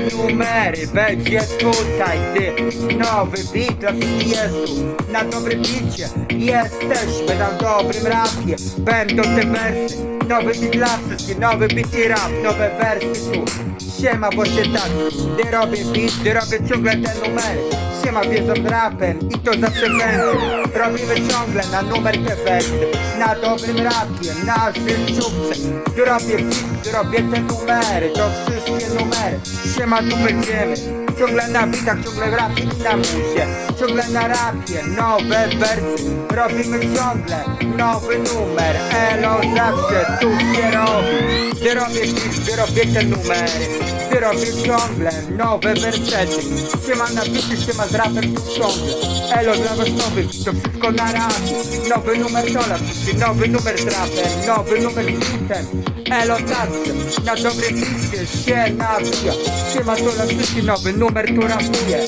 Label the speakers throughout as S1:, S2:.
S1: Numery będzie tutaj ty Nowy beat dla jest Na dobrym bicie Jesteśmy na dobrym rapie. Będą te wersy Nowy beat dla wszystkich Nowy beat i rap Nowe wersy tu. Siema właśnie tak Gdy robię beat Gdy robię ciągle te numery Siema wiedzą z rapem I to zawsze będzie Robimy ciągle na numer te Na dobrym rapie Na życiówce. Robię beat robię te numery To wszystkie numery. Siema tu będziemy Ciągle na bitach, ciągle w rapie i muzie Ciągle na rapie, nowe wersy. Robimy ciągle nowy numer. Elo zawsze tu się robi. Gdy robię beat, gdy robię te numery. Gdy robię ciągle nowe wersety. Siema na bity, siema z rapem tu ciągle Elo dla was nowy to wszystko na rapie. Nowy numer dola, nowy numer z rapem. Nowy numer z bitem Elo zawsze na dobrym bicie się nawija. Siema to dla wszystkich nowy numer tu rapuje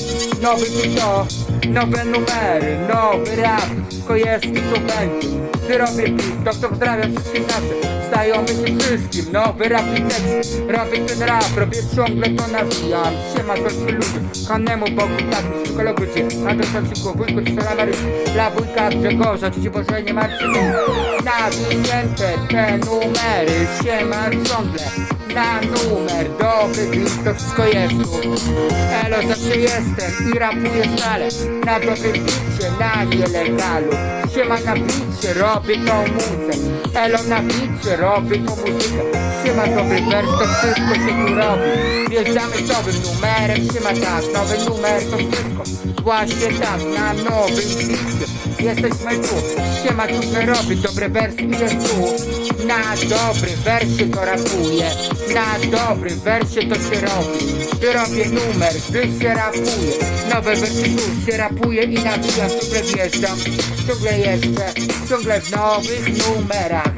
S1: Nowy beat to nowe numery, nowy rap. Wszystko jest i tu będzie. Gdy robię beat, to to pozdrawiam wszystkim naszym Znajomych i wszystkim, nowy rap i tekst. Robię ten rap, robię ciągle to nawijam. Siema to ci ludzie, kannemu Bogu tak Psychologu cię, na to szaciku Wujku, cztera Marys, dla wujka Grzegorza Ci Boże nie martw się. Nawinięte te numery Siema ciągle na numer. Dobry beat, to wszystko jest tu. Elo zawsze jestem i rapuję stale. Na dobrym bicie, na nielegalu Siema na bicie, robię tą muzę. Elo na bicie, robię tą muzykę. Siema dobry wers, to wszystko się tu robi. Wjeżdżamy z nowym numerem, siema tak Nowy numer to wszystko. Właśnie tak, na nowym bicie. Jesteśmy tu, siema się robi Dobre wersy jest tu. Na dobry wersie to rapuje. Na dobry wersie to się robi. Gdy robię numer, gdy się rapuje. Nowe wersy tu się rapuje i nawijam Ciągle wjeżdżam, ciągle jeszcze Ciągle w nowych numerach.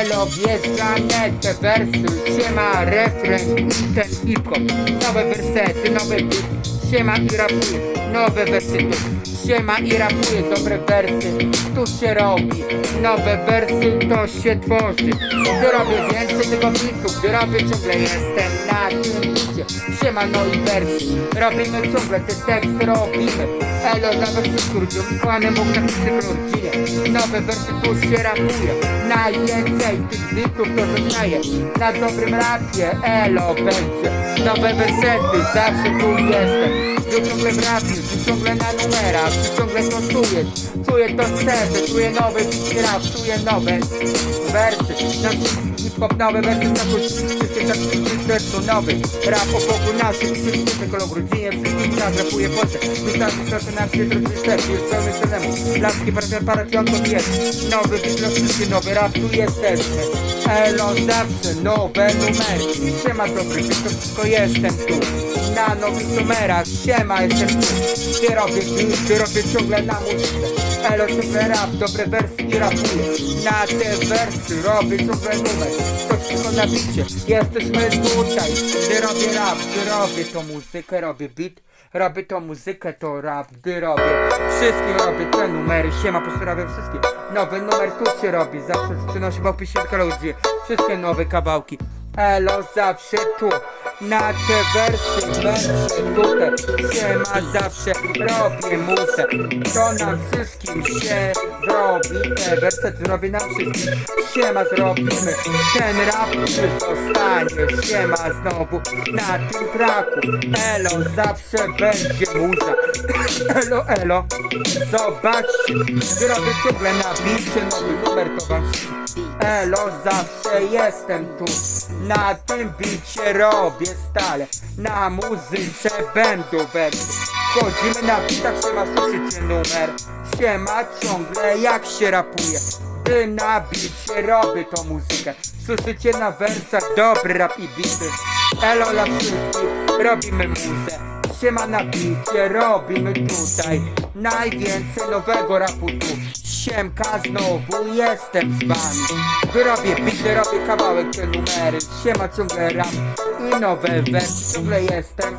S1: Elo wjeżdżamy te wersy Siema refren ten hip-hop. Nowe wersety, nowe beat Siema i rapuje, nowe wersy tu Siema i rapuje, dobre wersy. Tu się robi, nowe wersy to się tworzy. Gdy robię więcej tego bitu Gdy robię ciągle jestem na tym bicie Siema no i wersy Robimy ciągle te teksty, robimy Elo dla wersy kurdziu Kochany Bóg na wszyscy rodzinie Nowe wersy tu się rapuje. Najwięcej tych bitów to zostaje. Na dobrym rapie Elo będzie. Nowe wersety, zawsze tu jestem. Ty ciągle w rapie, ty ciągle na numerach Ty ciągle to czujesz Czuję to serce, czuję bit rap Czuję nowe wersy Hip-hop nowe wersy Zakuć wszystkie czasy w sercu nowy Rap o boku naszym. Wszyscy kolor w rodzinie Wszystkich nas rapuje Polsce Wystarczy trochę na świat Rodzisz też jest pełny cenemu Laski parę parationków jest. Nowy wszystkich Nowy rap tu jesteśmy. Elo zawsze nowe numery. Siema dobry to wszystko jestem tu. Na nowych numerach. Siema jestem tu. Ty robię beat, ty robię ciągle na muzyce Elo ciągle rap, dobre wersy i rapuję. Na te wersy robię ciągle numer To wszystko na bicie, jesteśmy tutaj Gdy robię rap, gdy robię tą muzykę, robię beat. Robię tą muzykę, to rap, gdy robię. Wszystkie robię te numery, siema pozdrawiam wszystkich. Nowy numer tu się robi, zawsze przynosi w opisie ludzi. Wszystkie nowe kawałki. Elo zawsze tu Na te wersy będzie tutaj Siema zawsze robię muzę. To nam wszystkim się zrobi Te wersety robię nam wszystkim. Siema zrobimy. Ten rap czy zostanie. Siema znowu na tym traku Elo zawsze będzie muza. Elo elo. Zobaczcie. Gdy robię ciągle na bicie. Nowy numer to wam Elo zawsze jestem tu. Na tym bicie robię stale. Na muzyce będą wersy Wchodzimy na bitach, siema słyszycie numer. Siema ciągle jak się rapuje. Gdy na bicie robię tą muzykę. Słyszycie na wersach dobry rap i bity. Elo dla wszystkich robimy muzę. Siema na bicie robimy tutaj. Najwięcej nowego rapu tu Siemka, znowu jestem z wami. Robię bity, robię kawałek, te numery. Siema, ciągle rap i nowe wersy Ciągle jestem,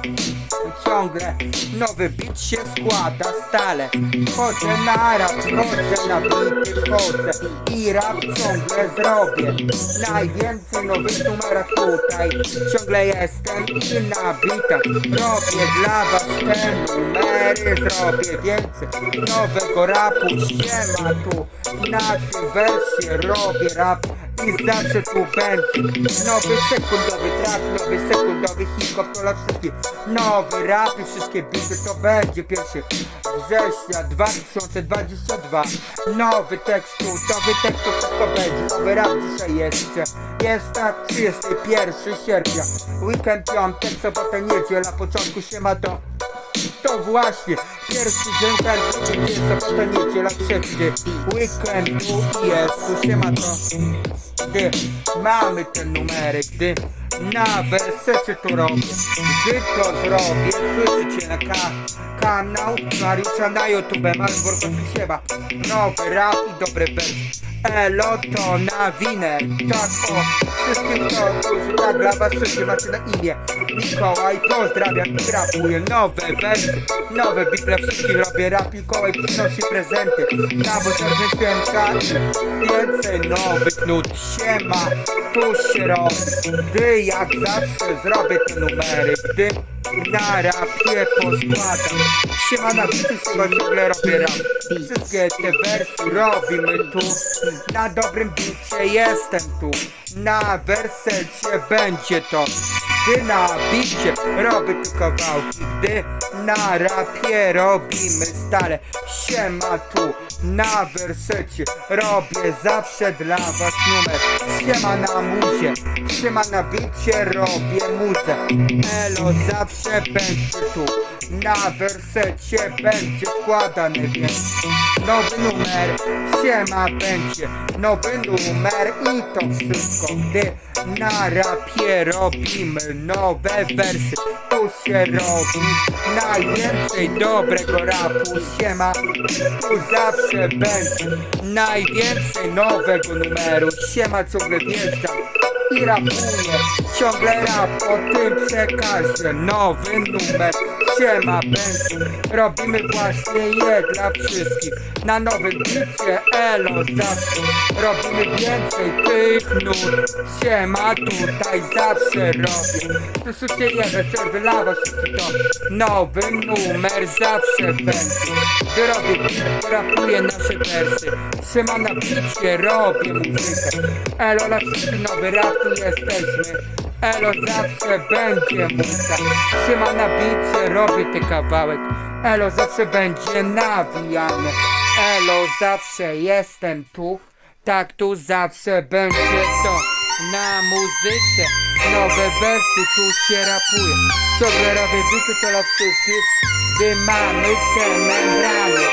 S1: ciągle Nowy beat się składa stale. Chodzę na rap, chodzę na bity, chodzę I rap ciągle zrobię. Najwięcej nowych numerach tutaj. Ciągle jestem i na bitach Robię dla was te numery Zrobię więcej nowego rapu. Siema tu. Na tym wersie robię rap i zawsze tu będzie. Nowy sekundowy trap, nowy sekundowy hip-hop To dla wszystkich. Nowy rap i wszystkie bity To będzie pierwszy września 2022 Nowy tekst tu, nowy tekst to wszystko będzie. Nowy rap dzisiaj jeszcze Jest tak 31 sierpnia. Weekend, piątek, sobota, niedziela Początku się ma do to właśnie pierwszy dzień każdy dzień, sobota, niedziela, trzeci jest, tu się ma to Gdy mamy te numery, gdy na wersecie to robię. Gdy to zrobię, słyszycie na ka kanał Mariusza na YouTube, Mariusz Borkowski siema Nowy rap i dobre wersy Elo to na winer Tak o wszystkim to tak dla was wszyscy macie na imię. Mikołaj pozdrawiam rapuję nowe wersy. Nowe bit dla wszystkich robię rap Mikołaj przynosi prezenty. Na bożarze święta więcej nowych nut Siema, tu się robi. Gdy jak zawsze zrobię te numery Gdy na rapie poskładam Siema na bity, chyba ciągle robię rap. Wszystkie te wersy robimy tu. Na dobrym bicie jestem tu. Na wersecie będzie to. Gdy na bicie robię tu kawałki Gdy na rapie robimy stare. Siema tu na wersecie Robię zawsze dla was numer. Siema na muzie Siema na bicie robię muzę. Elo zawsze będzie tu Na wersecie będzie składany więc. Nowy numer Siema będzie Nowy numer i to wszystko Gdy na rapie robimy nowe wersy. Tu się robi najwięcej dobrego rapu Siema. Tu zawsze będzie najwięcej nowego numeru Siema ciągle wjeżdżam i rapuję Ciągle rap o tym przekazie Nowy numer Siema będzie Robimy właśnie je dla wszystkich. Na nowym bicie Elo zawsze. Robimy więcej tych nut Siema tutaj zawsze robię Słyszycie jeden serwy lawa wszystkich to. Nowy numer zawsze będzie. Robię beat, rapuję nasze wersy. Siema na bicie robię muzykę. Elo na nowy rap tu jesteśmy Elo zawsze będzie muza Siema na bicie robię ty kawałek. Elo zawsze będzie nawijane. Elo zawsze jestem tu. Tak tu zawsze będzie to. Na muzyce Nowe wersy tu się rapuje. Ciągle robię bity to dla wszystkich. Gdy mamy te membrany.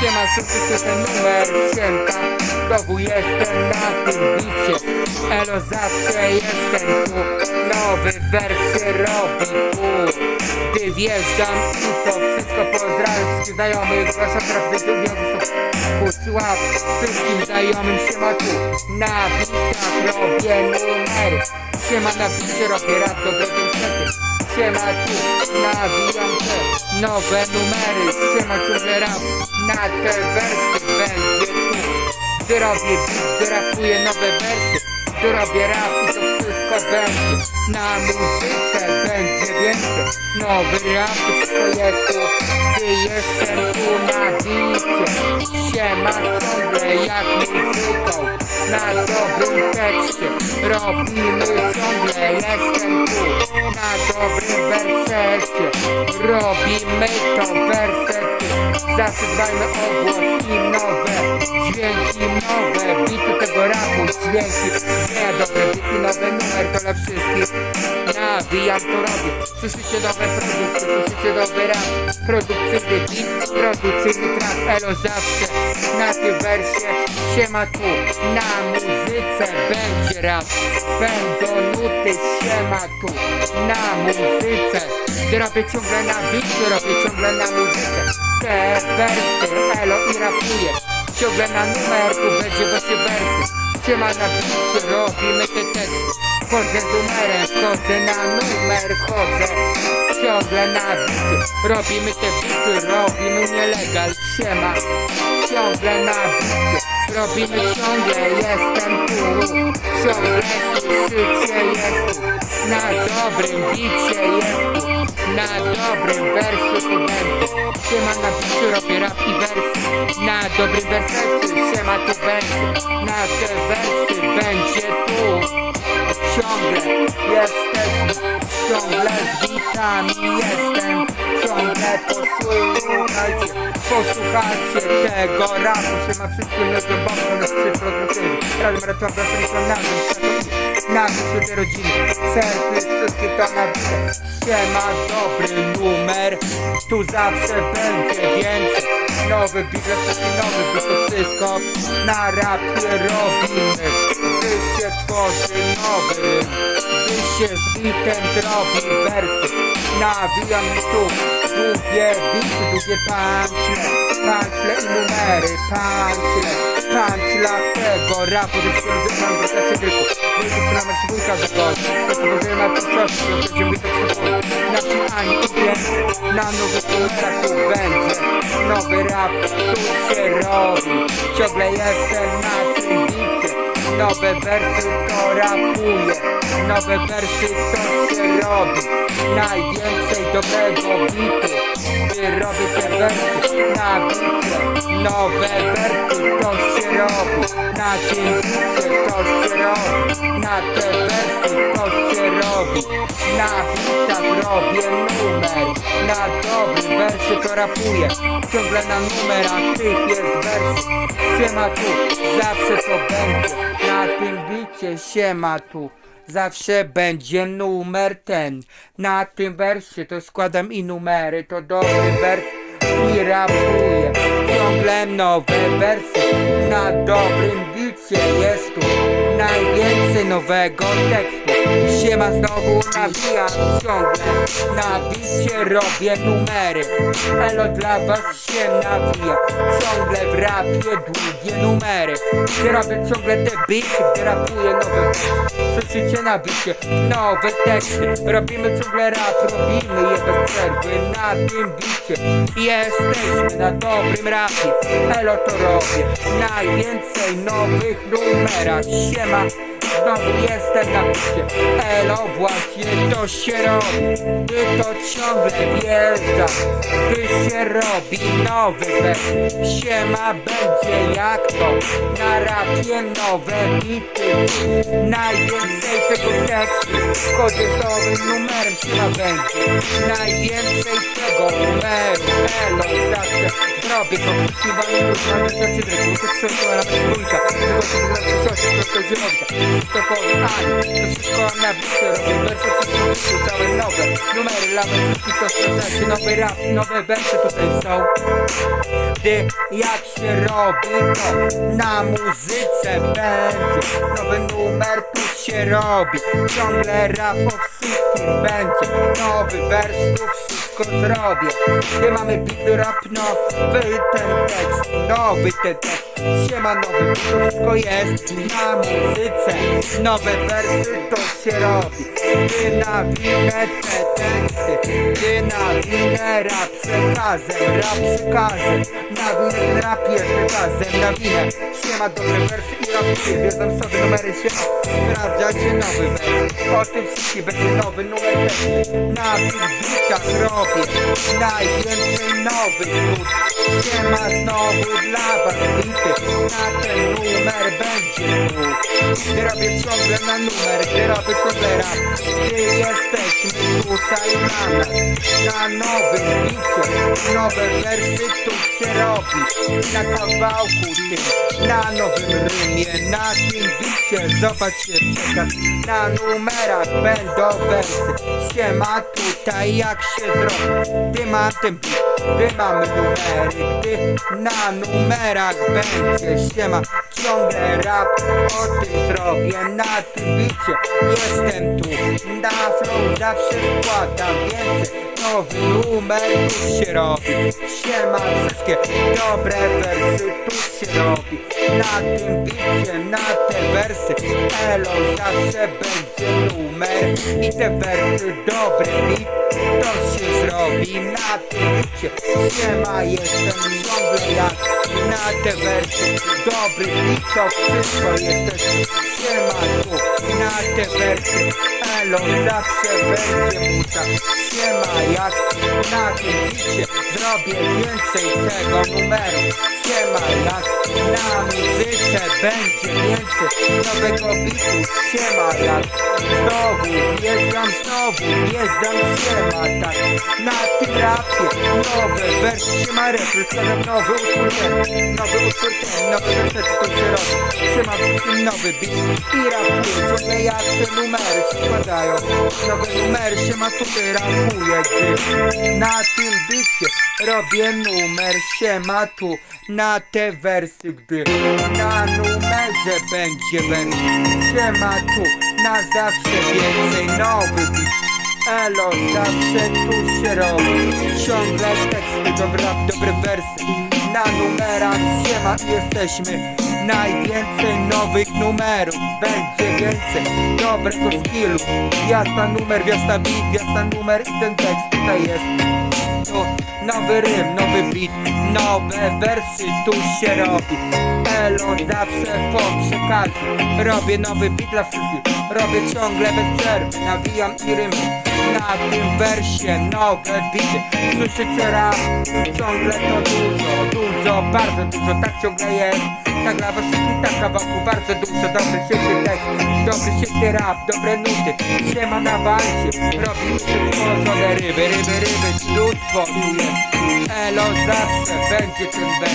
S1: Siema słyszycie ten numer Siemka Znowu jestem na tym bicie. Elo zawsze jestem tu. Nowy wersy robi tu Gdy wjeżdżam i to wszystko pozdrawiam. Wszystkich znajomych Wasza teraz wyjdzie Kusław wszystkim znajomym siema tu. Na bitach robię numery. Siema na bicie robię rap dobre koncerty Siema tu nawijam te nowe numery. Siema ciągle rap. Na te wersy będzie tu Gdy robię gdy rapuję nowe wersy Gdy robię rap i to wszystko będzie. Na muzyce będzie więcej Nowy rap to wszystko jest tu Gdy jestem tu na bicie Siema ciągle jak muzyką Na dobrym tekście Robimy ciągle jestem tu Na dobrym wersecie. Robimy to wersety. Zawsze dbajmy o głos i nowe Dźwięki nowe Bity tego rapu. Dźwięki Nie dobre bity nowe numer to dla wszystkich. Nawijam to robię. Słyszycie nowe produkty Słyszycie nowy rap. Produkcyjny beat Produkcyjny trap. Elo zawsze Na tym wersie Siema tu Na muzyce będzie rap Będą nuty Siema tu Na muzyce. Gdy robię ciągle na bicie Robię ciągle na muzyce. Te wersy Elo i rapuję. Ciągle na numerku będzie właśnie wersy. Siema na bicie, robimy te teksty Chodzę z numerem, chodzę na numer, chodzę Ciągle na bicie, robimy te bity, robimy nielegal. Siema, ciągle na bicie Robimy ciągle, jestem tu. Ciągle słyszycie, jest Na dobrym bicie jest Na dobrym wersie tu będę Siema na bicie, robię rap i wersy. Na dobrym wersecie, siema tu będzie Na te wersy będzie tu. Ciągle jesteśmy Ciągle z bitami jestem. Ciągle posłuchajcie Posłuchajcie tego rapu Siema wszystkim ludziom bombo na przyproducyjny Razem ratuam wracam się na na duszy tej rodziny. Serce wszystkie to na widzę Siema dobry numer. Tu zawsze będzie więcej Nowy beat, wszystkie nowy beat To wszystko na rapie robimy. Gdy się tworzy nowy Gdy się z bitem zrobi wersy. Nawijam tu długie bity, długie pancle Pancle i numery, pancle Pancle tego rapu Do którego mam wracać tylko Wielki przynajmniej dwójka za gość To powodzenie na to coś To będzie mi to przypomni Na przynajmniej idzie Na nowych numerach tu będzie. Nowy rap tu się robi. Ciągle jestem na tym bicie Nowe wersy to rapuję. Nowe wersy to się robi. Najwięcej dobrego bitu Gdy robię te wersy na bicie Nowe wersy to się robi. Na bicie to się robi. Na te wersy to się robi. Na bitach robię numer. Na dobrym wersie to rapuję. Ciągle na numerach tych jest wersy Siema tu, zawsze to będzie. Na tym bicie siema tu Zawsze będzie numer ten. Na tym wersie to składam i numery To dobry wers i rapuję. Ciągle nowe wersy Na dobrym bicie jest tu Najwięcej nowego tekstu Siema znowu nawijam ciągle. Na bicie robię numery. Elo dla was się nawija. Ciągle w rapie długie numery. Gdy robię ciągle te bity Gdy rapuję nowe Słyszycie na bicie nowe teksty. Robimy ciągle rap, robimy je bez przerwy Na tym bicie. Jesteśmy na dobrym rapie. Elo to robię. Najwięcej nowych numerach. Siema Znowu jestem na bicie Elo właśnie to się robi Gdy to ciągle wjeżdża Gdy się robi nowy wers Siema będzie jak to Na rapie nowe bity Najwięcej tego tekstu nowym numerem siema będzie Najwięcej tego numeru Elo zawsze zrobię to wszystkim wam już mam na cydry To wszystko na dwójka Tylko znaczy coś, zielonka Powiem Ani To wszystko na bicie robię Wersy wszystko całe nowe Numery, lamy, wszystkich sprawdzacie Nowy rap, nowe wersy tutaj są gdy jak się robi to na muzyce będzie Nowy numer tu się robi Ciągle rap o wszystkim będzie Nowy wers tu zrobię. Gdy mamy beat rap nowy ten tekst. Nowy ten tekst. Siema nowy wszystko jest na muzyce. Nowe wersy to się robi. Gdy nawinę te teksty. Gdy nawinę rap. Przekazem Rap przekazem. Nawinę ten rap jest przekazem Nawinę Siema dobre wersy i rapuję Wiedzą sobie numery się Sprawdzacie nowy wers O tym wszystkim będzie nowy numer tekstu Na tych bitach robię Najwięcej nowych nut Siema znowu dla was bity Na ten numer będzie tu Gdy robię ciągle na numer Gdy robię ciągle rap Gdy jesteśmy tutaj na nas Na nowym bicie Nowe wersy tu się robi Na kawałku tym Na nowym rymie Na tym bicie. Zobaczcie przekaz Na numerach będą wersy Siema tutaj jak się zrobi. Gdy mam ten bit Gdy numery Gdy na numerach będzie Siema ciągle rap O tym zrobię Na tym bicie. Jestem tu Na flow zawsze składam więcej. Nowy numer tu się robi. Siema wszystkie dobre wersy tu się robi. Na tym bicie, na te wersy Elo zawsze będzie numer. I te wersy dobry beat To się zrobi na tym bicie Siema jestem ciągle jak Na te wersy dobry beat To wszystko jesteś. Siema tu na te wersy Elo zawsze będzie muza Siema jak na tym bicie Zrobię więcej tego numeru. Siema jak na muzyce będzie więcej Nowego bitu. Siema jak Znowu wjeżdżam, znowu wjeżdżam. Siema tak na tym rapie Nowe wersy. Siema rap Przedstawiam nowy utwór. Ten Nowy utwór ten Nowe wersety tu się robi. Siema wszystkim nowy beat. I rapuję ciągle jak te numery się składają. Nowe numery Siema tutaj rapuję gdy Na tym bicie robię numer Siema tu na te wersy gdy Na numerze będzie wers Siema tu na zawsze więcej nowy beat Elo, zawsze tu się robi. Ciągle teksty, dobra, dobre wersy. Na numerach siema jesteśmy Najwięcej nowych numerów. Będzie więcej dobrego skillu. Gwiazda numer, gwiazda beat, gwiazda numer I ten tekst tutaj jest. Tu nowy rym, nowy beat, nowe wersy tu się robi. Elo zawsze po przekazie Robię nowy beat dla wszystkich. Robię ciągle bez przerwy Nawijam i rymy Na tym wersie nowe beaty Słyszycie rap Ciągle to dużo, dużo, bardzo dużo Tak ciągle jest. Tak dla was wszystkich tak kawałku Bardzo dużo, dobry siebie tekst Dobry siebie rap, dobre nuty. Siema na bansie Robimy tworzone ryby, ryby, ryby. Mnóstwo tu jest. Elo zawsze będzie ten bez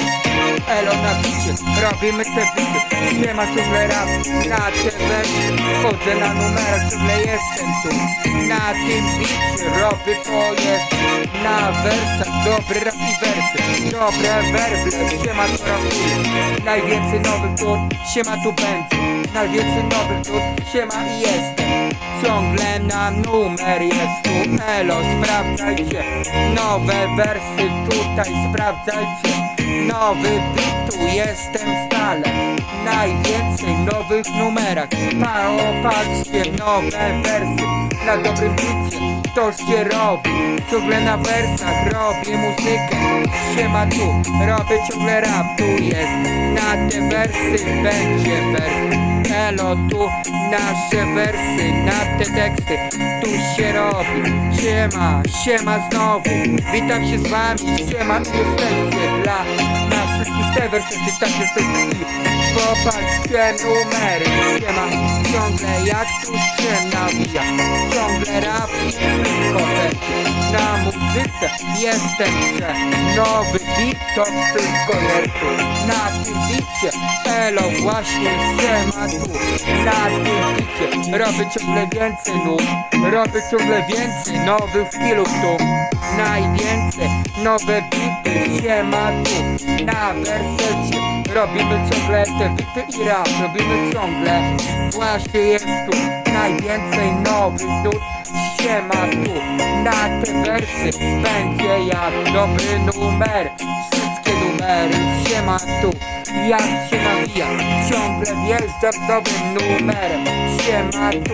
S1: Elo na bicie, robimy te bity. Siema ciągle rap, na ciebie Chodzę na numerach, ciągle jestem tu. Na tym bicie robię Na wersach, dobry rap i wersy Dobre werble, siema to rapuję Najwięcej nowych tur, siema tu będzie Najwięcej nowych tur, siema i jestem. Ciągle na numer jest tu Elo, sprawdzajcie. Nowe wersy tutaj sprawdzajcie Nowy beat tu jestem stale. Najwięcej nowych numerach. Pa, opatrzcie nowe wersy. Na dobrym bicie to się robi. Ciągle na wersach robię muzykę. Siema tu, robię ciągle rap. Tu jest na te wersy będzie wers Elo tu nasze wersy Na te teksty. Tu się robi. Siema, siema znowu. Witam się z wami, siema jesteście dla Na wszystkich te wersety tak jesteście Popatrzcie numery Siema, ciągle jak tu się nawija. Ciągle rap Na muzyce jestem że Nowy beat to wszystko jest tu Na tym bicie Elo właśnie siema tu. Na tym bicie Robię ciągle więcej nut Robię ciągle więcej nowych stylów tu. Najwięcej nowe bity Siema tu. Na wersecie Robimy ciągle te bity i rap Robimy ciągle. Właśnie jest tu Najwięcej nowych nut Siema tu Na te wersy. Będzie jak dobry numer. Wszystkie numery. Siema tu jak się nawija Ciągle wjeżdżam z nowym numerem. Siema tu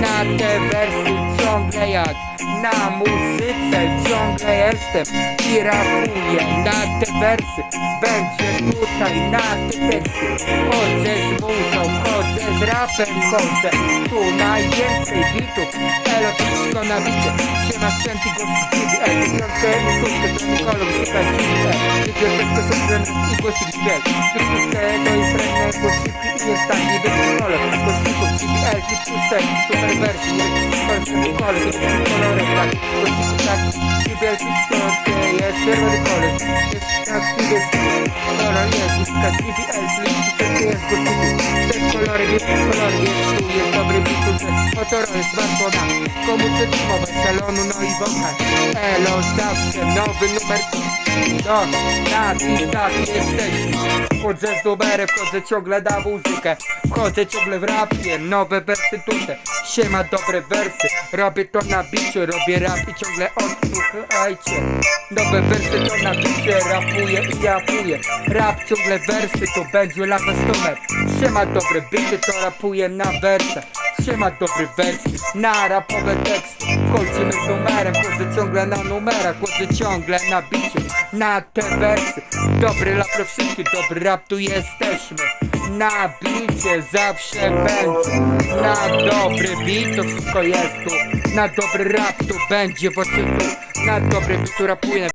S1: Na te wersy ciągle jak Na muzyce ciągle jestem I rapuję na te wersy Będzie tutaj na te teksty Chodzę z muzą, chodzę z rapem Chodzę. Tu najwięcej bitów Elo to wszystko na bicie Siema sprzęty gości dziwi Ej, piątkę i szóstkę To mi kolor, szukaj dziwi Biblioteczkę są i głosik dźwięk Wszystkie to jest trendy głosiki I jest taki wyższy kolor Głosików GBL, i szóstek Super wersji, nie kolor, kolor kolorek, tak. Głosików tak GBL, piątkę jest czerwony kolor. Jest tak, jest kolor jest tak GBL, czyli szóstek jest głosików Ten kolorek jest kolor jest tu Jest dobry bitus, Motoro jest bardzo na Komu cytrymować salonu, no i wokal Elo zawsze nowy numer. No, tak i tak jesteśmy Wchodzę z numerem, wchodzę ciągle na muzykę. Wchodzę ciągle w rapie, nowe wersy tutaj Siema, dobre wersy Robię to na bicie, robię rap i ciągle odsłuchajcie. Nowe wersy to na bicie, rapuję i rapuję. Rap ciągle wersy, to będzie dla was numer Siema, dobre bicie, to rapuję na wersach. Siema, dobry wers na rapowe teksty Wchodzimy z numerem, wchodzę ciągle na numerach Wchodzę ciągle na bicie, na te wersy. Dobry rap we wszystkich, dobry rap tu jesteśmy. Na bicie zawsze będzie. Na dobry beat to wszystko jest tu. Na dobry rap tu będzie, bo tu. Na dobry beat tu rapuję